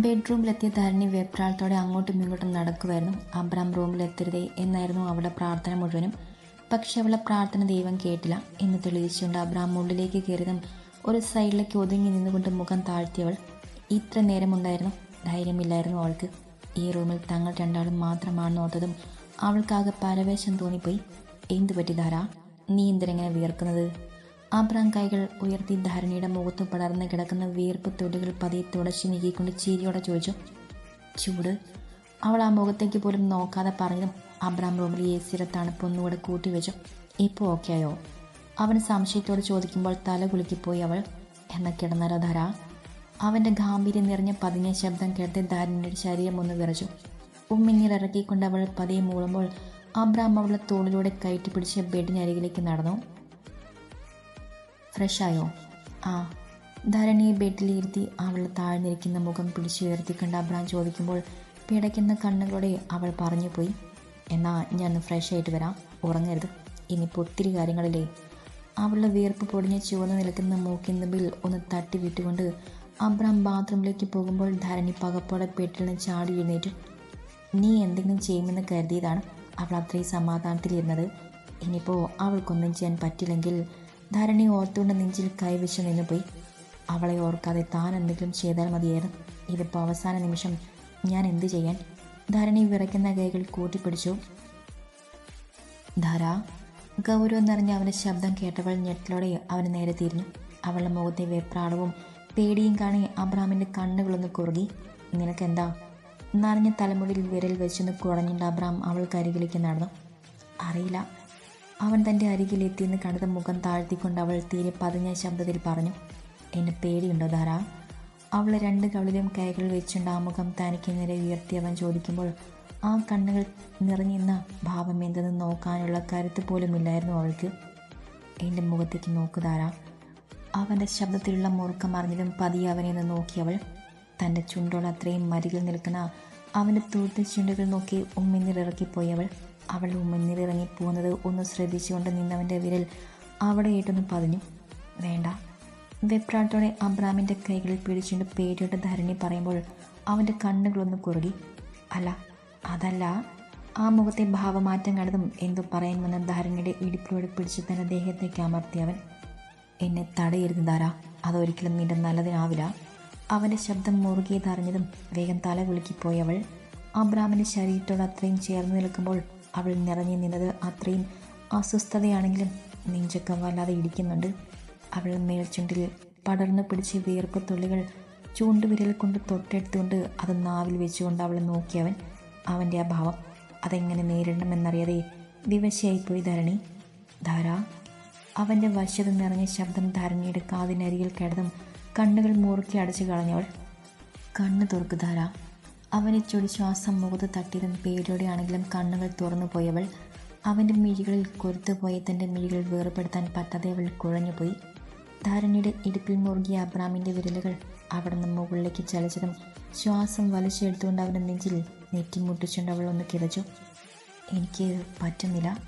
ബെഡ്റൂമിലെത്തിയ ധരണി വെപ്രാളത്തോടെ അങ്ങോട്ടും ഇങ്ങോട്ടും നടക്കുമായിരുന്നു അബ്രാം റൂമിലെത്തരുതേ എന്നായിരുന്നു അവളുടെ പ്രാർത്ഥന മുഴുവനും. പക്ഷെ അവളുടെ പ്രാർത്ഥന ദൈവം കേട്ടില്ല. എന്ന് തെളിയിച്ചുകൊണ്ട് അബ്രാം ഉള്ളിലേക്ക് കയറിയതും ഒരു സൈഡിലേക്ക് ഒതുങ്ങി നിന്നുകൊണ്ട് മുഖം താഴ്ത്തിയവൾ ഇത്ര നേരമുണ്ടായിരുന്നു? ധൈര്യമില്ലായിരുന്നു അവൾക്ക്. ഈ റൂമിൽ തങ്ങൾ രണ്ടാളും മാത്രമാണെന്ന് ഓർത്തതും അവൾക്കാകെ പരവേശം തോന്നിപ്പോയി. എന്തു പറ്റി ധാര? നീ എന്തിനെങ്ങനെ വിയർക്കുന്നത്? ആബ്രാം കൈകൾ ഉയർത്തി ധാരണയുടെ മുഖത്ത് പടർന്ന് കിടക്കുന്ന വിയർപ്പ് തൊടുകൾ പതിയെ തുടച്ചു നീക്കിക്കൊണ്ട് ചീരിയോടെ ചോദിച്ചു ചൂട്? അവൾ ആ മുഖത്തേക്ക് പോലും നോക്കാതെ പറഞ്ഞതും അബ്രാം റൂമിൽ എ സിയുടെ തണുപ്പ് ഒന്നുകൂടെ കൂട്ടി വെച്ചു. ഇപ്പോൾ ഓക്കെ ആയോ അവൻ സംശയത്തോട് ചോദിക്കുമ്പോൾ തല കുലുക്കിപ്പോയി അവൾ. എന്ന കിടന്നരോ ധര? അവന്റെ ഗാംഭീര്യം നിറഞ്ഞ പതിഞ്ഞ ശബ്ദം കേട്ട് ധാരണയുടെ ശരീരം ഒന്ന് വിറച്ചു. ഉമ്മിങ്ങിലിറക്കിക്കൊണ്ട് അവൾ പതിയെ മൂളുമ്പോൾ അബ്രാം അവളുടെ തോളിലൂടെ കയറ്റി പിടിച്ച് ബെഡിനരികിലേക്ക് നടന്നു. ഫ്രഷായോ? ആ. ധരണിയെ ബെഡിലിരുത്തി അവൾ താഴ്ന്നിരിക്കുന്ന മുഖം പിടിച്ചുയർത്തിക്കൊണ്ട് അബ്രാം ചോദിക്കുമ്പോൾ പിടയ്ക്കുന്ന കണ്ണുകളോടെ അവൾ പറഞ്ഞു പോയി എന്നാ ഞാൻ ഫ്രഷ് ആയിട്ട് വരാം. ഉറങ്ങരുത്. ഇനിയിപ്പോൾ ഒത്തിരി കാര്യങ്ങളില്ലേ? അവളുടെ വിയർപ്പ് പൊടിഞ്ഞ് ചുവന്ന് നിൽക്കുന്ന ബിൽ ഒന്ന് തട്ടി വിട്ടുകൊണ്ട് അബ്രാം ബാത്റൂമിലേക്ക് പോകുമ്പോൾ ധരണി പകപ്പോടെ പെട്ടിൽ നിന്ന് ചാടി എഴുന്നേറ്റ്. നീ എന്തെങ്കിലും ചെയ്യുമെന്ന് കരുതിയതാണ് അവൾ അത്രയും സമാധാനത്തിലിരുന്നത്. ഇനിയിപ്പോൾ അവൾക്കൊന്നും ചെയ്യാൻ പറ്റില്ലെങ്കിൽ ധരണി ഓർത്തുകൊണ്ട് നെഞ്ചിൽ കൈവച്ച് നിന്നുപോയി. അവളെ ഓർക്കാതെ താൻ എന്തെങ്കിലും ചെയ്താൽ മതിയായിരുന്നു. ഇതിപ്പോൾ അവസാന നിമിഷം ഞാൻ എന്ത് ചെയ്യാൻ? ധരണി വിറയ്ക്കുന്ന കൈകൾ കൂട്ടിപ്പിടിച്ചു. ധാര ഗൗരവം നിറഞ്ഞ അവന്റെ ശബ്ദം കേട്ടവൾ ഞെട്ടലോടെ അവന് നേരെ തിരിഞ്ഞു. അവളുടെ മുഖത്തെ വെപ്രാളവും പേടിയും കാണി അബ്രാമിന്റെ കണ്ണുകളൊന്ന് കുറുകി. നിനക്കെന്താ? നിറഞ്ഞ തലമുടിയിൽ വിരൽ വെച്ചൊന്ന് കുടഞ്ഞിട്ട് അബ്രാം അവൾക്ക് അരികിലേക്ക് നടന്നു. അറിയില്ല അവൻ തന്റെ അരികിലെത്തിയെന്ന് കണ്ടത് മുഖം താഴ്ത്തിക്കൊണ്ട് അവൾ തീരെ പതിഞ്ഞ ശബ്ദത്തിൽ പറഞ്ഞു എന്നെ പേടിയുണ്ടോ ധാര? അവൾ രണ്ട് കവിളിലും കൈകൾ വെച്ചുകൊണ്ട് ആ മുഖം തനിക്ക് നേരെ ഉയർത്തി അവൻ ചോദിക്കുമ്പോൾ ആ കണ്ണുകൾ നിറഞ്ഞിരുന്ന ഭാവം എന്തെന്ന് നോക്കാനുള്ള കരുത്ത് പോലുമില്ലായിരുന്നു അവൾക്ക്. എന്റെ മുഖത്തേക്ക് നോക്കുതാര അവന്റെ ശബ്ദത്തിലുള്ള മുറുക്കം അറിഞ്ഞതും പതിയെ അവനെ നോക്കിയവൾ തന്റെ ചുണ്ടോട് അത്രയും മരികിൽ നിൽക്കുന്ന അവന്റെ തൂർത്ത ചുണ്ടുകൾ നോക്കി ഉമ്മിന്നിലിറക്കിപ്പോയവൾ അവൾ. ഉമ്മിന്നിലിറങ്ങി പോകുന്നത് ഒന്ന് ശ്രദ്ധിച്ചുകൊണ്ട് നിന്നവന്റെ വിരൽ അവിടെ ഇട്ടൊന്ന് പതിഞ്ഞു. വേണ്ട. വെപ്രാട്ടോടെ അബ്രാമിന്റെ കൈകളിൽ പിടിച്ചുകൊണ്ട് പേടിയോട്ട് ധരണി പറയുമ്പോൾ അവന്റെ കണ്ണുകളൊന്ന് കുറുകി. അല്ല അതല്ല. ആ മുഖത്തെ ഭാവമാറ്റം കണ്ടതും എന്തു പറയാൻ വന്ന ധരണിയുടെ ഇടുപ്പിലൂടെ പിടിച്ച് തന്റെ ദേഹത്തേക്ക് അമർത്തിയവൻ. എന്നെ തടയരുത് ധാര. അതൊരിക്കലും നിന്റെ നല്ലതിനാവില്ല. അവന്റെ ശബ്ദം മുറുകിയതറിഞ്ഞതും വേഗം തല കുലുക്കിപ്പോയി അവൾ. അബ്രാമിന്റെ ശരീരത്തോട് അത്രയും ചേർന്ന് നിൽക്കുമ്പോൾ അവൾ നിറഞ്ഞു നിന്നത് അത്രയും അസ്വസ്ഥതയാണെങ്കിലും നെഞ്ചൊക്കെ വല്ലാതെ ഇടിക്കുന്നുണ്ട്. അവൾ മേൽച്ചുണ്ടിൽ പടർന്നു പിടിച്ച് വിയർപ്പ് തുള്ളികൾ ചൂണ്ടുവിരൽ കൊണ്ട് തൊട്ടെടുത്തുകൊണ്ട് അത് നാവിൽ വെച്ചുകൊണ്ട് അവളെ നോക്കിയവൻ അവന്റെ ആ ഭാവം അതെങ്ങനെ നേരിടണമെന്നറിയാതെ വിവശയായിപ്പോയി ധരണി. ധാര. അവന്റെ വശത്ത് നിറഞ്ഞ ശബ്ദം ധരണിയുടെ കാതിനരികിൽ കിടന്നും കണ്ണുകൾ മുറുക്കി അടച്ചു കളഞ്ഞവൾ കണ്ണ് തുറക്കു ധാര അവനെ ചൊടി ശ്വാസം മുഖത്ത് തട്ടിയതും പേടിയോടെയാണെങ്കിലും കണ്ണുകൾ തുറന്നു പോയവൾ അവന്റെ മിഴികളിൽ കൊരുത്തുപോയ തന്റെ മിഴികൾ വേർപെടുത്താൻ പറ്റാതെ അവൾ കുഴഞ്ഞുപോയി ധാരണിയുടെ ഇടുപ്പിൽ മുറുകിയ അബ്രാമിന്റെ വിരലുകൾ അവിടെ നിന്ന് മുകളിലേക്ക് ചലിച്ചതും ശ്വാസം വലിച്ചെടുത്തുകൊണ്ട് അവന്റെ നെഞ്ചിൽ നെറ്റിമുട്ടിച്ചുകൊണ്ട് അവൾ ഒന്ന് കിതച്ചു. എനിക്ക് പറ്റുന്നില്ല.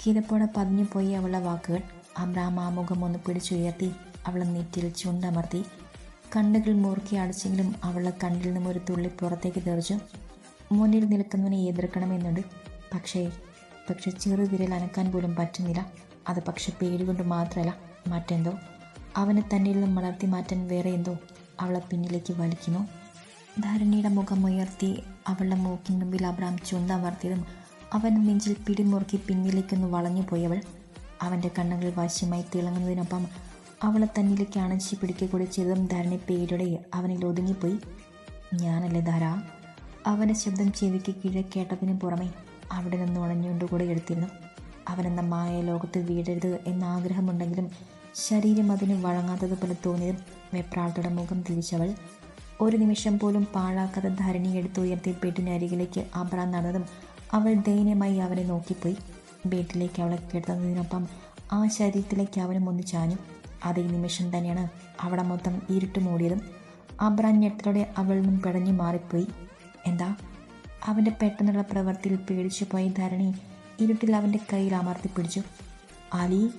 കിതപ്പോടെ പതിഞ്ഞു പോയി അവളുടെ വാക്കുകൾ. അബ്രാം ആ മുഖം ഒന്ന് പിടിച്ചുയർത്തി അവളെ നെറ്റിയിൽ ചുണ്ടമർത്തി കണ്ണുകൾ മുറുക്കി അടച്ചെങ്കിലും അവളുടെ കണ്ണിൽ നിന്നും ഒരു തുള്ളി പുറത്തേക്ക് തെറിച്ചു. മുന്നിൽ നിൽക്കുന്നവനെ എതിർക്കണമെന്നുണ്ട്. പക്ഷേ പക്ഷെ ചെറു വിരൽ അനക്കാൻ പോലും പറ്റുന്നില്ല. അത് പക്ഷെ പേടി കൊണ്ട് മാത്രമല്ല മറ്റെന്തോ? അവനെ തന്നിൽ നിന്നും വളർത്തി മാറ്റാൻ വേറെ എന്തോ അവളെ പിന്നിലേക്ക് വലിക്കുന്നു ധാരണിയുടെ മുഖം ഉയർത്തി അവളുടെ മൂക്കിന് മുമ്പിൽ അബ്രാം ചുണ്ടമർത്തിയതും അവൻ നെഞ്ചിൽ പിടിമുറുക്കി പിന്നിലേക്കൊന്ന് വളഞ്ഞു പോയവൾ അവന്റെ കണ്ണുകൾ വശ്യമായി തിളങ്ങുന്നതിനൊപ്പം അവളെ തന്നിലേക്ക് അണച്ചി പിടിക്കുക കൂടി ചെയ്തതും ധാരനെ പേടിയോടെ അവനിൽ ഒതുങ്ങിപ്പോയി. ഞാനല്ലേ ധാര? അവന്റെ ശബ്ദം ചെവിക്ക് കീഴെ കേട്ടതിന് പുറമെ അവിടെ നിന്ന് ഉണഞ്ഞുകൊണ്ട് കൂടെ എടുത്തിരുന്നു. അവനെന്ന മായ ലോകത്ത് വീഴരുത് എന്ന ആഗ്രഹമുണ്ടെങ്കിലും ശരീരം അതിന് വഴങ്ങാത്തതുപോലെ തോന്നിയതും വെപ്രാളത്തോടെ മുഖം തിരിച്ചവൾ. ഒരു നിമിഷം പോലും പാഴാക്കാതെ ധരണി എടുത്തുയർത്തി ബെഡിനരികിലേക്ക് അബ്രാൻ നടന്നതും അവൾ ദയനീയമായി അവനെ നോക്കിപ്പോയി. ബെഡിലേക്ക് അവളെ കിടത്തുന്നതിനൊപ്പം ആ ശരീരത്തിലേക്ക് അവനും ഒന്ന് ചാഞ്ഞു. അതേ നിമിഷം തന്നെയാണ് അവിടെ മൊത്തം ഇരുട്ട് മൂടിയതും അബ്രാൻ ഞെട്ടലോടെ അവളിൽ നിന്നും പിടഞ്ഞു മാറിപ്പോയി. എന്താ? അവന്റെ പെട്ടെന്നുള്ള പ്രവൃത്തിയിൽ പേടിച്ചു പോയ ധരണി ഇരുട്ടിൽ അവന്റെ കയ്യിൽ അമർത്തി പിടിച്ചു. അലി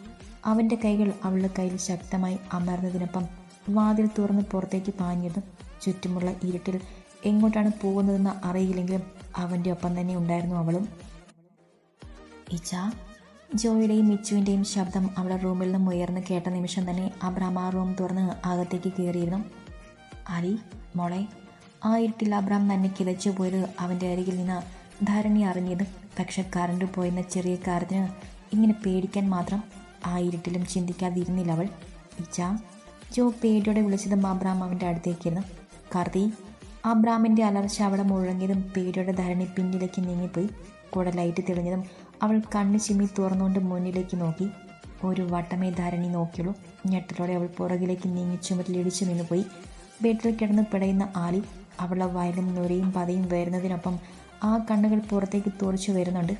അവന്റെ കൈകൾ അവളുടെ കയ്യിൽ ശക്തമായി അമർന്നതിനൊപ്പം വാതിൽ തുറന്ന് പുറത്തേക്ക് പാഞ്ഞതും ചുറ്റുമുള്ള ഇരുട്ടിൽ എങ്ങോട്ടാണ് പോകുന്നതെന്ന് അറിയില്ലെങ്കിലും അവന്റെ ഒപ്പം തന്നെ ഉണ്ടായിരുന്നു അവളും. ഇച്ച ജോയുടെയും മിച്ചുവിന്റെയും ശബ്ദം അവളുടെ റൂമിൽ നിന്നും ഉയർന്ന് കേട്ട നിമിഷം തന്നെ അബ്രാം ആ റൂം തുറന്ന് അകത്തേക്ക് കയറിയിരുന്നു. അരി മോളെ ആ ഇരുട്ടിൽ അബ്രാം തന്നെ കിതച്ചു പോയത് അവന്റെ അരികിൽ നിന്ന് ധരണി അറിഞ്ഞത്. പക്ഷെ കറണ്ട് പോയെന്ന ചെറിയ കാര്യത്തിന് ഇങ്ങനെ പേടിക്കാൻ മാത്രം ആ ഇരുട്ടിലും ചിന്തിക്കാതിരുന്നില്ല അവൾ. ഇച്ച ജോ പേടിയോടെ വിളിച്ചതും അബ്രാം അവന്റെ അടുത്തേക്കിരുന്നു കാർത്തി അബ്രാമിന്റെ അലർച്ച അവിടെ മുഴങ്ങിയതും പേടിയോടെ ധരണി പിന്നിലേക്ക് നീങ്ങിപ്പോയി. കൂടെ ലൈറ്റ് തെളിഞ്ഞതും അവൾ കണ്ണു ചിമ്മി തുറന്നുകൊണ്ട് മുന്നിലേക്ക് നോക്കി. ഒരു വട്ടമേ ധാരണി നോക്കിയുള്ളൂ. ഞെട്ടലോടെ അവൾ പുറകിലേക്ക് നീങ്ങി ചുമരിലിടിച്ചു നിന്നുപോയി. ബെഡിൽ കിടന്ന് പിടയുന്ന ആലി അവളുടെ വയലും നുരയും പതയും വരുന്നതിനൊപ്പം ആ കണ്ണുകൾ പുറത്തേക്ക് തുറച്ചു വരുന്നുണ്ട്.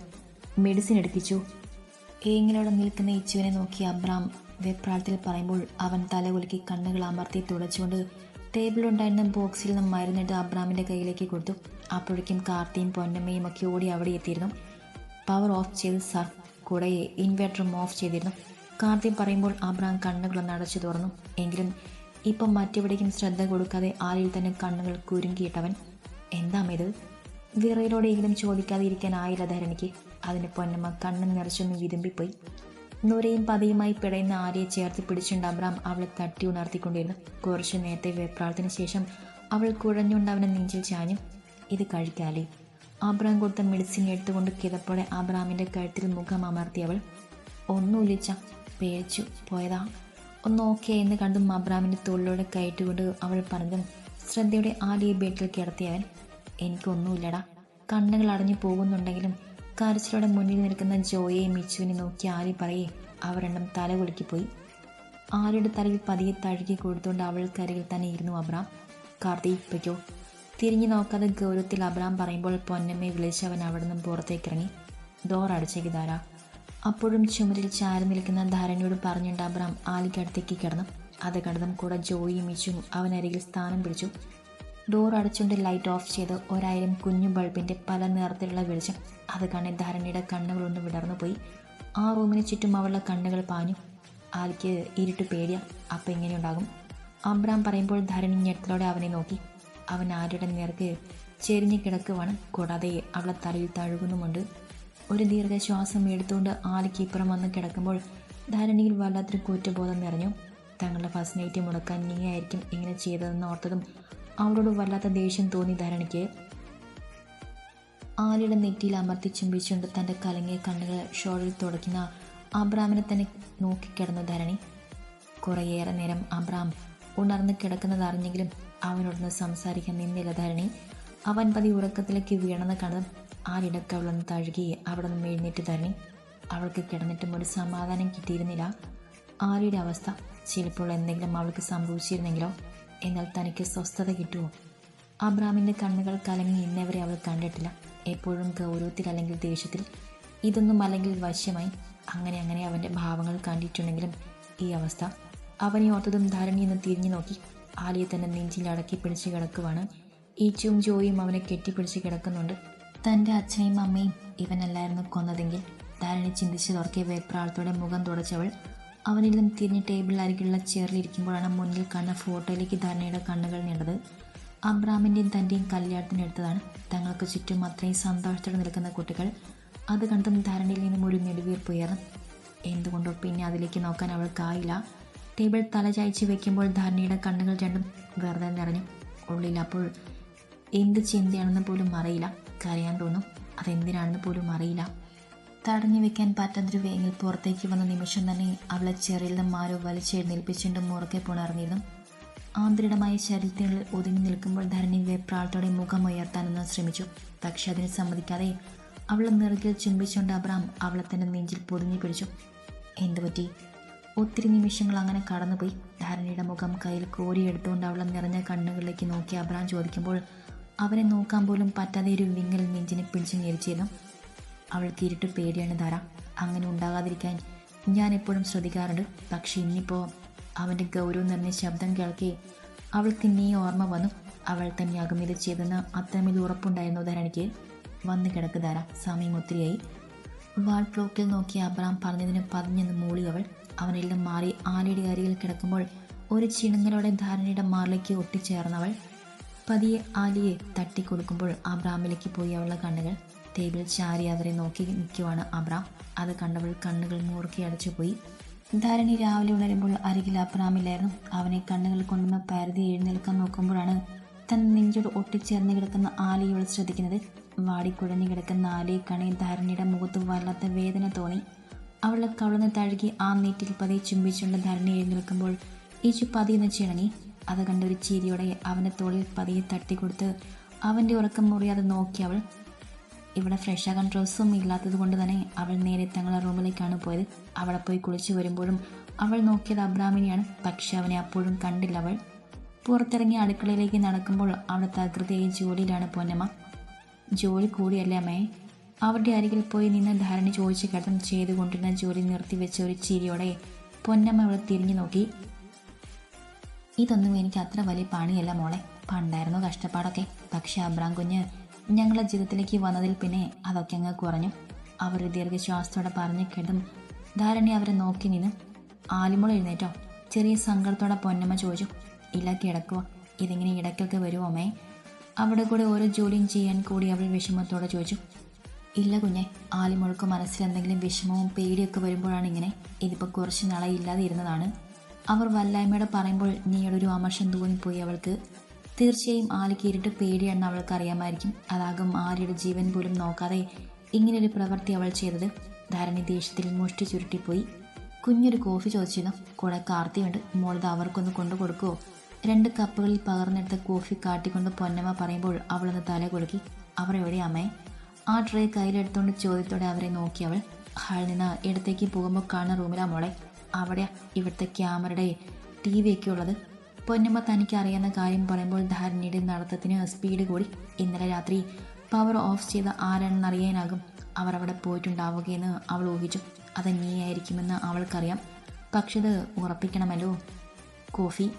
മെഡിസിൻ എടുപ്പിച്ചു. ഏങ്ങിലോടെ നിൽക്കുന്ന ഇച്ചുവിനെ നോക്കി അബ്രാം വെപ്രാളത്തിൽ പറയുമ്പോൾ അവൻ തല കുലുക്കി കണ്ണുകൾ അമർത്തി തുടച്ചുകൊണ്ട് ടേബിളുണ്ടായിരുന്ന ബോക്സിൽ നിന്ന് മരുന്നിട്ട് അബ്രാമിന്റെ കയ്യിലേക്ക് കൊടുത്തു. അപ്പോഴേക്കും കാർത്തിയും പൊന്നമ്മയും ഒക്കെ ഓടി അവിടെ എത്തിയിരുന്നു. പവർ ഓഫ് ചെയ്ത് സർ കൂടെ ഇൻവെർട്ടറും ഓഫ് ചെയ്തിരുന്നു. കാർത്തി പറയുമ്പോൾ അബ്രാം കണ്ണുകൾ അടച്ചു തുറന്നു. എങ്കിലും ഇപ്പം മറ്റെവിടേക്കും ശ്രദ്ധ കൊടുക്കാതെ ആരിൽ തന്നെ കണ്ണുകൾ കുരുങ്ങിയിട്ടവൻ എന്താ ഇത്? വിറയിലോടെയെങ്കിലും ചോദിക്കാതെ ഇരിക്കാനായില്ല ധരണിക്ക്. അതിന് പൊന്നമ്മ കണ്ണും നിറച്ചൊന്ന് വിതുമ്പിപ്പോയി നൂരയും പതിയുമായി പിടയുന്ന ആര്യയെ ചേർത്ത് പിടിച്ചുകൊണ്ട് അബ്രാം അവളെ തട്ടി ഉണർത്തിക്കൊണ്ടിരുന്നു. കുറച്ചു നേരത്തെ വെപ്രാളത്തിന് ശേഷം അവൾ കുഴഞ്ഞുകൊണ്ട് അവനെ നെഞ്ചിൽ ചാഞ്ഞു. ഇത് കഴിക്കാലേ അബ്രാം കൊടുത്ത മെഡിസിൻ എടുത്തുകൊണ്ട് കിതപ്പോടെ ആബ്രഹാമിന്റെ കഴുത്തിൽ മുഖം അമർത്തിയവൾ ഒന്നുമില്ലിച്ച പേടിച്ചു പോയതാ. ഒന്ന് ഓക്കെ എന്ന് കണ്ടും അബ്രാമിന്റെ തോളിലൂടെ കയറ്റുകൊണ്ട് അവൾ പറഞ്ഞതും ശ്രദ്ധയുടെ ആലിയെ ബെഡിൽ കിടത്തിയവൻ എനിക്കൊന്നുമില്ലടാ കണ്ണുകൾ അടഞ്ഞു പോകുന്നുണ്ടെങ്കിലും കരച്ചിലോടെ മുന്നിൽ നിൽക്കുന്ന ജോയെ മിച്ചുവിനെ നോക്കി ആലി പറയേ? അവരെണ്ണം തല കുലുക്കിപ്പോയി. ആലിയുടെ തലയിൽ പതിയെ തഴുകി കൊടുത്തുകൊണ്ട് അവൾക്കരികിൽ തന്നെ ഇരുന്നു അബ്രാം കാർത്തി പൊയ്ക്കോ. തിരിഞ്ഞു നോക്കാതെ ഗൗരവത്തിൽ അബ്രാം പറയുമ്പോൾ പൊന്നമ്മയെ വിളിച്ച് അവൻ അവിടെ നിന്നും പുറത്തേക്കിറങ്ങി. ഡോർ അടച്ചേക്ക് ധാര. അപ്പോഴും ചുമരിൽ ചാരി നിൽക്കുന്ന ധാരണയോട് പറഞ്ഞുകൊണ്ട് അബ്രാം ആലിക്കടുത്തേക്ക് കിടന്നു. അത് കണ്ടതും കൂടെ ജോയിയും മിച്ചും അവനരികിൽ സ്ഥാനം പിടിച്ചു. ഡോർ അടച്ചുകൊണ്ട് ലൈറ്റ് ഓഫ് ചെയ്ത് ഒരായിരം കുഞ്ഞു ബൾബിന്റെ പല നിറത്തിലുള്ള വെളിച്ചം അത് കണ്ണി ധാരണയുടെ കണ്ണുകളൊന്ന് വിടർന്നു പോയി ആ റൂമിന് ചുറ്റും അവളുടെ കണ്ണുകൾ പാഞ്ഞു. ആലിക്ക് ഇരുട്ട് പേടിയ. അപ്പം എങ്ങനെയുണ്ടാകും? അബ്രാം പറയുമ്പോൾ ധരണി ഞെട്ടലോടെ അവനെ നോക്കി. അവൻ ആരുടെ നേർക്ക് ചെരിഞ്ഞു കിടക്കുവാണ് കൂടാതെ അവളെ തലയിൽ തഴുകുന്നുമുണ്ട്. ഒരു ദീർഘശ്വാസം എടുത്തുകൊണ്ട് ആലിക്ക് ഇപ്പുറം വന്ന് കിടക്കുമ്പോൾ ധരണിയിൽ വല്ലാത്തൊരു കുറ്റബോധം നിറഞ്ഞു. തങ്ങളുടെ ഫസ്റ്റ് നൈറ്റ് മുടക്കാൻ നീയായിരിക്കും ഇങ്ങനെ ചെയ്തതെന്ന് ഓർത്തതും അവളോട് വല്ലാത്ത ദേഷ്യം തോന്നി ധരണിക്ക്. ആലിയുടെ നെറ്റിയിൽ അമർത്തി ചുംബിച്ചുകൊണ്ട് തന്റെ കലങ്ങിയ കണ്ണുകൾ ഷോളിൽ തുടയ്ക്കുന്ന അബ്രാമിനെ തന്നെ നോക്കിക്കിടന്നു ധരണി. കുറേയേറെ നേരം അബ്രാം ഉണർന്ന് കിടക്കുന്നത് അറിഞ്ഞെങ്കിലും അവനോടൊന്ന് സംസാരിക്കാൻ നിന്നില്ല ധരണി. അവൻ പതി ഉറക്കത്തിലേക്ക് വീണെന്ന് കണ്ടതും ആരിടക്ക് അവളൊന്ന് തഴുകി അവിടെ നിന്ന് എഴുന്നേറ്റ് ധരണി. അവൾക്ക് കിടന്നിട്ടും ഒരു സമാധാനം കിട്ടിയിരുന്നില്ല. ആലിയുടെ അവസ്ഥ ചിലപ്പോൾ എന്തെങ്കിലും അവൾക്ക് സംഭവിച്ചിരുന്നെങ്കിലോ? എന്നാൽ തനിക്ക് സ്വസ്ഥത കിട്ടുമോ? അബ്രാമിന്റെ കണ്ണുകൾ കലങ്ങി ഇന്നവരെ അവൾ കണ്ടിട്ടില്ല. എപ്പോഴും ഗൗരവത്തിൽ അല്ലെങ്കിൽ ദേഷ്യത്തിൽ. ഇതൊന്നും അല്ലെങ്കിൽ വശ്യമായി. അങ്ങനെ അങ്ങനെ അവന്റെ ഭാവങ്ങൾ കണ്ടിട്ടുണ്ടെങ്കിലും ഈ അവസ്ഥ. അവനെ ഓർത്തതും ധാരണിയെന്ന് തിരിഞ്ഞു നോക്കി. ആലിയെ തന്നെ നെഞ്ചിൽ അടക്കി പിടിച്ച് കിടക്കുവാണ്. ഈച്ചും ജോയും അവനെ കെട്ടിപ്പിടിച്ച് കിടക്കുന്നുണ്ട്. തന്റെ അച്ഛനെയും അമ്മയും ഇവനല്ലായിരുന്നു കൊന്നതെങ്കിൽ ധാരണി ചിന്തിച്ച് തുറക്കിയ വേപ്രാളത്തോടെ മുഖം തുടച്ചവൾ. അവനിൽ നിന്നും തിരിഞ്ഞ് ടേബിളിൽ അരികിലുള്ള ചെയറിലിരിക്കുമ്പോഴാണ് മുന്നിൽ കണ്ട ഫോട്ടോയിലേക്ക് ധാരണയുടെ കണ്ണുകൾ നീണ്ടത്. അബ്രാമിന്റെയും തന്റെയും കല്യാണത്തിനെടുത്തതാണ് തങ്ങൾക്ക് ചുറ്റും അത്രയും സന്തോഷത്തോടെ നിൽക്കുന്ന കുട്ടികൾ. അത് കണ്ടും ധാരണയിൽ നിന്നും ഒരു നെടുവീർപ്പ് ഉയർന്നു. എന്തുകൊണ്ടോ പിന്നെ അതിലേക്ക് നോക്കാൻ അവൾക്കായില്ല. ടേബിൾ തല ചായച്ച് വെക്കുമ്പോൾ ധാരണയുടെ കണ്ണുകൾ രണ്ടും വെറുതെ നിറഞ്ഞു. ഉള്ളിൽ അപ്പോൾ എന്ത് ചിന്തയാണെന്ന് പോലും അറിയില്ല. കരയാൻ തോന്നും. അതെന്തിനാണെന്ന് പോലും അറിയില്ല. തടഞ്ഞു വെക്കാൻ പറ്റാത്തൊരു വേങ്ങിൽ പുറത്തേക്ക് വന്ന നിമിഷം തന്നെ അവളെ ചെറിയിൽ നിന്നും ആരോ വലിച്ചെഴുന്നേൽപ്പിച്ചുകൊണ്ട് മുറക്കെ പുണർന്നിരുന്നു. ആന്തരികമായ ശരീരത്തിനുള്ളിൽ ഒതുങ്ങി നിൽക്കുമ്പോൾ ധരണി വെപ്രാളത്തോടെ മുഖം ഉയർത്താനൊന്ന് ശ്രമിച്ചു. പക്ഷെ അതിന് സമ്മതിക്കാതെ അവളെ നിറകിൽ ചുംബിച്ചുകൊണ്ട് അബ്രാം അവളെ തന്നെ നെഞ്ചിൽ പൊതിഞ്ഞു പിടിച്ചു. എന്തുപറ്റി? ഒത്തിരി നിമിഷങ്ങൾ അങ്ങനെ കടന്നുപോയി. ധാരണയുടെ മുഖം കയ്യിൽ കോരിയെടുത്തുകൊണ്ട് അവളെ നിറഞ്ഞ കണ്ണുകളിലേക്ക് നോക്കി അബ്രാം ചോദിക്കുമ്പോൾ അവനെ നോക്കാൻ പോലും പറ്റാതെ ഒരു വിങ്ങൽ നെഞ്ചിനെ പിടിച്ചു ഞെരിച്ചിരുന്നു. അവൾ ഇരുട്ട് പേടിയാണ് ധാര. അങ്ങനെ ഉണ്ടാകാതിരിക്കാൻ ഞാൻ എപ്പോഴും ശ്രദ്ധിക്കാറുണ്ട്. പക്ഷെ ഇന്നിപ്പോൾ അവന്റെ ഗൗരവം നിറഞ്ഞ ശബ്ദം കേൾക്കെ അവൾക്ക് നീ ഓർമ്മ വന്നു. അവൾ തന്നെ അകമിത ചെയ്തെന്ന് അത്തരമിൽ ഉറപ്പുണ്ടായിരുന്നു ധാരണയ്ക്ക് വന്ന് കിടക്ക് ധാര. സമയം ഒത്തിരിയായി. വാൾ ക്ലോക്കിൽ നോക്കി അബ്രാം പറഞ്ഞതിന് പതിഞ്ഞെന്ന് മൂളി അവൾ അവനെല്ലാം മാറി ആലയുടെ അരികിൽ കിടക്കുമ്പോൾ ഒരു ചിണുങ്ങലോടെ ധാരണയുടെ മാറിലേക്ക് ഒട്ടിച്ചേർന്നവൾ പതിയെ ആലിയെ തട്ടിക്കൊടുക്കുമ്പോൾ അബ്രാമിലേക്ക് പോയി അവളുടെ കണ്ണുകൾ ടേബിൾ ചാരി അവരെ നോക്കി നിൽക്കുവാണ് അബ്രാം. അത് കണ്ടവൾ കണ്ണുകൾ മൂർക്കി അടച്ചു പോയി. ധാരണി രാവിലെ ഉണരുമ്പോൾ അരികിൽ അബ്രാമില്ലായിരുന്നു. അവനെ കണ്ണുകൾ കൊണ്ടുവന്ന് പരതി എഴുന്നേൽക്കാൻ നോക്കുമ്പോഴാണ് തൻ നെഞ്ചോട് ഒട്ടിച്ചേർന്ന് കിടക്കുന്ന ആലിയോട് ശ്രദ്ധിക്കുന്നത്. വാടിക്കുഴഞ്ഞു കിടക്കുന്ന ആലിയെ കണി ധാരണിയുടെ മുഖത്ത് വല്ലാത്ത വേദന തോന്നി. അവളെ കവളന്ന് തഴുകി ആ നീറ്റിൽ പതി ചുംബിച്ചുകൊണ്ട് ധരണി എഴുന്നേൽക്കുമ്പോൾ ഈശു പതിയെന്ന് ചിണങ്ങി അത് കണ്ട ഒരു ചിരിയോടെ അവന്റെ തോളിൽ പതിയെ തട്ടിക്കൊടുത്ത് അവന്റെ ഉറക്കം മുറിയാതെ നോക്കി അവൾ ഇവിടെ ഫ്രഷ് ഡ്രസ്സും ഇല്ലാത്തത് കൊണ്ട് തന്നെ അവൾ നേരെ തങ്ങളുടെ റൂമിലേക്കാണ് പോയത്. അവിടെ പോയി കുളിച്ചു വരുമ്പോഴും അവൾ നോക്കിയത് അബ്രാമിനെയാണ്. പക്ഷെ അവനെ അപ്പോഴും കണ്ടില്ല അവൾ. പുറത്തിറങ്ങി അടുക്കളയിലേക്ക് നടക്കുമ്പോൾ അവിടെ തകൃതിയായി ജോലിയിലാണ് പൊന്നമ്മ. ജോലി കൂടിയല്ലേ അമ്മേ? അവരുടെ അരികിൽ പോയി നിന്ന് ധാരണ ചോദിച്ചു കിടന്നും ചെയ്തുകൊണ്ടിരുന്ന ജോലി നിർത്തിവെച്ച ഒരു ചിരിയോടെ പൊന്നമ്മ അവളെ തിരിഞ്ഞു നോക്കി. ഇതൊന്നും എനിക്ക് അത്ര വലിയ പണിയല്ല മോളെ. പണ്ടായിരുന്നു കഷ്ടപ്പാടൊക്കെ. പക്ഷെ അബ്രാം കുഞ്ഞ് ഞങ്ങളുടെ ജീവിതത്തിലേക്ക് വന്നതിൽ പിന്നെ അതൊക്കെ അങ്ങ് കുറഞ്ഞു അവർ ദീർഘശ്വാസത്തോടെ പറഞ്ഞു കേട്ടും ധാരണി അവരെ നോക്കി നിന്ന് ആലിമോൾ എഴുന്നേറ്റോ ചെറിയ സങ്കടത്തോടെ പൊന്നമ്മ ചോദിച്ചു. ഇല്ല കിടക്കുക ഇതിങ്ങനെ ഇടയ്ക്കൊക്കെ വരുമോ അമ്മേ അവിടെ കൂടെ ഓരോ ജോലിയും ചെയ്യാൻ കൂടി അവൾ വിഷമത്തോടെ ചോദിച്ചു. ഇല്ല കുഞ്ഞെ ആലിമോൾക്ക് മനസ്സിൽ എന്തെങ്കിലും വിഷമവും പേടിയൊക്കെ വരുമ്പോഴാണ് ഇങ്ങനെ. ഇതിപ്പോൾ കുറച്ച് നാളായി ഇരുന്നതാണ്. അവർ വല്ലായ്മയോടെ പറയുമ്പോൾ ഒരു അമർഷം തോന്നിപ്പോയി അവൾക്ക്. തീർച്ചയായും ആലിക്ക് ഇരുട്ട് പേടിയാണെന്ന് അവൾക്ക് അറിയാമായിരിക്കും. അതാകും ആര്യയുടെ ജീവൻ പോലും നോക്കാതെ ഇങ്ങനൊരു പ്രവൃത്തി അവൾ ചെയ്തത്. ധാരണി ദേഷ്യത്തിൽ മുഷ്ടി ചുരുട്ടിപ്പോയി. കുഞ്ഞൊരു കോഫി ചോദിച്ചിരുന്നു. കൂടെ കാർത്തിയുണ്ട്. മോളത് അവർക്കൊന്ന് കൊണ്ടു കൊടുക്കുമോ രണ്ട് കപ്പുകളിൽ പകർന്നെടുത്ത കോഫി കാട്ടിക്കൊണ്ട് പൊന്നമ്മ പറയുമ്പോൾ അവളൊന്ന് തല കുലുക്കി. അവർ എവിടെ അമ്മേ? ആ ട്രേ കയ്യിലെടുത്തുകൊണ്ട് ചോദ്യത്തോടെ അവരെ നോക്കി അവൾ. ഹാളിൽ നിന്ന് ഇടത്തേക്ക് പോകുമ്പോൾ കാണുന്ന റൂമിലാ മോളെ. അവിടെ ഇവിടുത്തെ ക്യാമറയുടെ ടി വി ഒക്കെ ഉള്ളത്. പൊന്നമ്മ തനിക്ക് അറിയാവുന്ന കാര്യം പറയുമ്പോൾ ധാരണയുടെ നടത്തത്തിന് സ്പീഡ് കൂടി. ഇന്നലെ രാത്രി പവർ ഓഫ് ചെയ്ത ആരാണെന്ന് അറിയാനാകും അവർ അവിടെ പോയിട്ടുണ്ടാവുകയെന്ന് അവൾ ഊഹിച്ചു. അത് നീയായിരിക്കുമെന്ന് അവൾക്കറിയാം. പക്ഷെ അത് ഉറപ്പിക്കണമല്ലോ. കോഫി.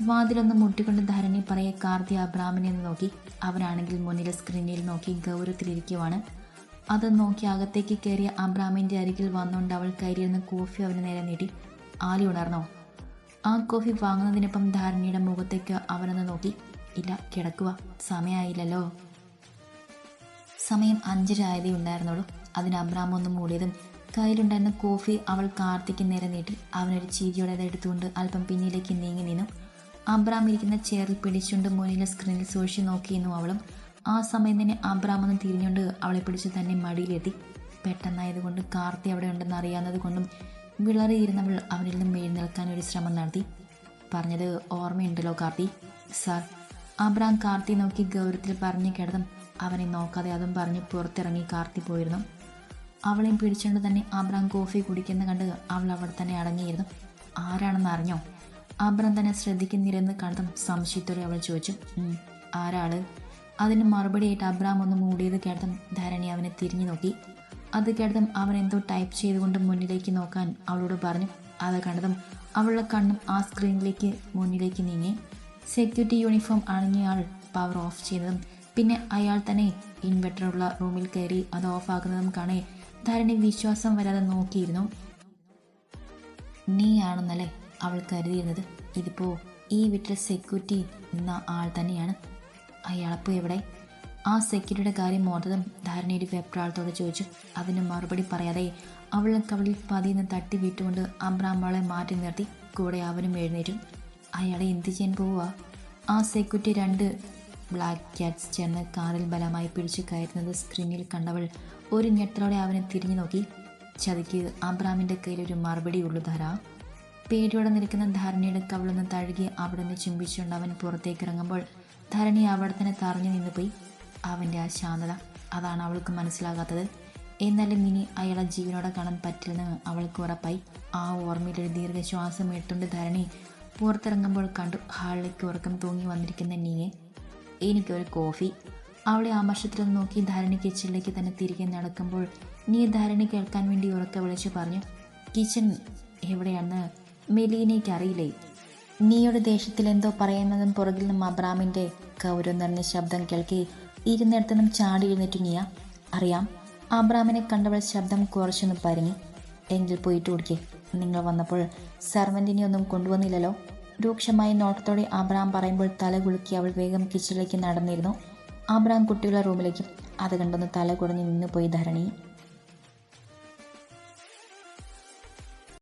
വാതിലൊന്ന് മുട്ടിക്കൊണ്ട് ധരണി പറയെ കാർത്തി അബ്രാമിനെ നോക്കി. അവനാണെങ്കിൽ മുന്നിലെ സ്ക്രീനിൽ നോക്കി ഗൗരവത്തിലിരിക്കുവാണ്. അത് നോക്കി അകത്തേക്ക് കയറിയ അബ്രാമിന്റെ അരികിൽ വന്നുകൊണ്ട് അവൾ കയറിയിരുന്ന കോഫി അവന് നേരെ നീട്ടി. ആലി ഉണർന്നോ? ആ കോഫി വാങ്ങുന്നതിനൊപ്പം ധാരണിയുടെ മുഖത്തേക്ക് അവനൊന്ന് നോക്കി. ഇല്ല കിടക്കുക. സമയമായില്ലല്ലോ സമയം അഞ്ചര ആയതേ ഉണ്ടായിരുന്നുള്ളൂ. അതിന് അബ്രാം ഒന്ന് മൂടിയതും കയ്യിലുണ്ടായിരുന്ന കോഫി അവൾ കാർത്തിക്ക് നേരെ നീട്ടി. അവനൊരു ചീരിയോടെ അത് എടുത്തുകൊണ്ട് അല്പം പിന്നിലേക്ക് നീങ്ങി നിന്നു. അബ്രാം ഇരിക്കുന്ന ചെയറിൽ പിടിച്ചുകൊണ്ട് മുന്നിലെ സ്ക്രീനിൽ സൂക്ഷിച്ച് നോക്കിയിരുന്നു അവളും. ആ സമയം തന്നെ അബ്രാം ഒന്ന് തിരിഞ്ഞുകൊണ്ട് അവളെ പിടിച്ച് തന്നെ മടിയിലെത്തി. പെട്ടെന്നായതുകൊണ്ട് കാർത്തി അവിടെ ഉണ്ടെന്ന് അറിയാവുന്നത് കൊണ്ടും വിളറിയിരുന്നവൾ അവരിൽ നിന്നും എഴുന്നേൽക്കാൻ ഒരു ശ്രമം നടത്തി. പറഞ്ഞത് ഓർമ്മയുണ്ടല്ലോ കാർത്തി? സാർ അബ്രാം കാർത്തി നോക്കി ഗൗരവത്തിൽ പറഞ്ഞു കിടന്നും അവനെ നോക്കാതെ അതും പറഞ്ഞ് പുറത്തിറങ്ങി കാർത്തി പോയിരുന്നു. അവളെയും പിടിച്ചുകൊണ്ട് തന്നെ അബ്രാം കോഫി കുടിക്കുന്ന കണ്ട് അവൾ അവിടെ തന്നെ അടങ്ങിയിരുന്നു. ആരാണെന്ന് അറിഞ്ഞോ? അബ്രാം തന്നെ ശ്രദ്ധിക്കുന്നില്ലെന്ന് കണ്ടും സംശയത്തോടെ അവൾ ചോദിച്ചു "ഉം, ആരാൾ? അതിന് മറുപടിയായിട്ട് അബ്രാം ഒന്ന് മൂടിയത് കേട്ടതും ധരണി അവനെ തിരിഞ്ഞു നോക്കി. അത് കേട്ടതും അവൻ എന്തോ ടൈപ്പ് ചെയ്തുകൊണ്ട് മുന്നിലേക്ക് നോക്കാൻ അവളോട് പറഞ്ഞു. അത് കണ്ടതും അവളുടെ കണ്ണും ആ സ്ക്രീനിലേക്ക് മുന്നിലേക്ക് നീങ്ങി. സെക്യൂരിറ്റി യൂണിഫോം അണിഞ്ഞയാൾ പവർ ഓഫ് ചെയ്തതും പിന്നെ അയാൾ തന്നെ ഇൻവെർട്ടറുള്ള റൂമിൽ കയറി അത് ഓഫാക്കുന്നതും കാണേ ധരണി വിശ്വാസം വരാതെ നോക്കിയിരുന്നു. നീയാണെന്നല്ലേ? അവൾ കരുതിയിരുന്നത് ഇതിപ്പോ ഈ വീട്ടിലെ സെക്യൂരിറ്റി എന്ന ആൾ തന്നെയാണ്. അയാളപ്പോൾ എവിടെ? ആ സെക്യൂരിറ്റിയുടെ കാര്യം ഓർത്തതും ധാരണയുടെ വെപ്രാളത്തോട് ചോദിച്ചു. അതിന് മറുപടി പറയാതെ അവളെ കവളിൽ പതിയെന്ന് തട്ടി വിട്ടുകൊണ്ട് അബ്രാം അവളെ മാറ്റി നിർത്തി. കൂടെ അവനും എഴുന്നേറ്റും. അയാളെ എന്ത് ചെയ്യാൻ പോവുക ആ സെക്യൂരിറ്റി രണ്ട് ബ്ലാക്ക് ക്യാറ്റ്സ് ചേർന്ന് കാറിൽ ബലമായി പിടിച്ചു കയറുന്നത് സ്ക്രീനിൽ കണ്ടവൾ ഒരു ഞെട്ടലോടെ അവനെ തിരിഞ്ഞു നോക്കി. ചതിക്ക് അബ്രാമിന്റെ കയ്യിൽ ഒരു ഉള്ളു ധാര. പേടിയോടെ നിൽക്കുന്ന ധാരണയുടെ കവിളൊന്ന് തഴുകി അവിടെ നിന്ന് ചുംബിച്ചുകൊണ്ട് അവൻ പുറത്തേക്ക് ഇറങ്ങുമ്പോൾ ധരണി അവിടെ തന്നെ തറഞ്ഞു നിന്നുപോയി. അവന്റെ ആ ശാന്തത അതാണ് അവൾക്ക് മനസ്സിലാകാത്തത്. എന്നാലും ഇനി അയാളെ ജീവനോടെ കാണാൻ പറ്റില്ലെന്ന് അവൾക്ക് ഉറപ്പായി. ആ ഓർമ്മയിലൊരു ദീർഘശ്വാസം ഇട്ടുകൊണ്ട് ധരണി പുറത്തിറങ്ങുമ്പോൾ കണ്ടു ഹാളിലേക്ക് ഉറക്കം തൂങ്ങി വന്നിരിക്കുന്ന നീയെ. എനിക്കൊരു കോഫി. അവളെ ആമർഷത്തിൽ നോക്കി ധാരണി കിച്ചണിലേക്ക് തന്നെ തിരികെ നടക്കുമ്പോൾ നീ ധാരണി കേൾക്കാൻ വേണ്ടി ഉറക്കെ വിളിച്ചു പറഞ്ഞു. കിച്ചൺ എവിടെയാണെന്ന് മെലീനയ്ക്ക് അറിയില്ലേ നീയുടെ ദേഷ്യത്തിൽ എന്തോ പറയുന്നതും പുറകിൽ നിന്നും അബ്രാമിന്റെ കൗരം നിറഞ്ഞ ശബ്ദം കേൾക്കി ഇരുന്നിടത്തു നിന്നും ചാടി എഴുന്നേറ്റ് നീയ. അറിയാം അബ്രാമിനെ കണ്ടവൾ ശബ്ദം കുറച്ചൊന്ന് പരങ്ങി. എങ്കിൽ പോയിട്ട് കുടിക്കേ. നിങ്ങൾ വന്നപ്പോൾ സർവന്റിനെ ഒന്നും കൊണ്ടുവന്നില്ലല്ലോ? രൂക്ഷമായ നോട്ടത്തോടെ അബ്രാം പറയുമ്പോൾ തല കുലുക്കി അവൾ വേഗം കിച്ചണിലേക്ക് നടന്നിരുന്നു. അബ്രാം കുട്ടികളുടെ റൂമിലേക്ക്. അത് കണ്ടൊന്ന് തല കുടഞ്ഞു നിന്നു പോയി ധരണി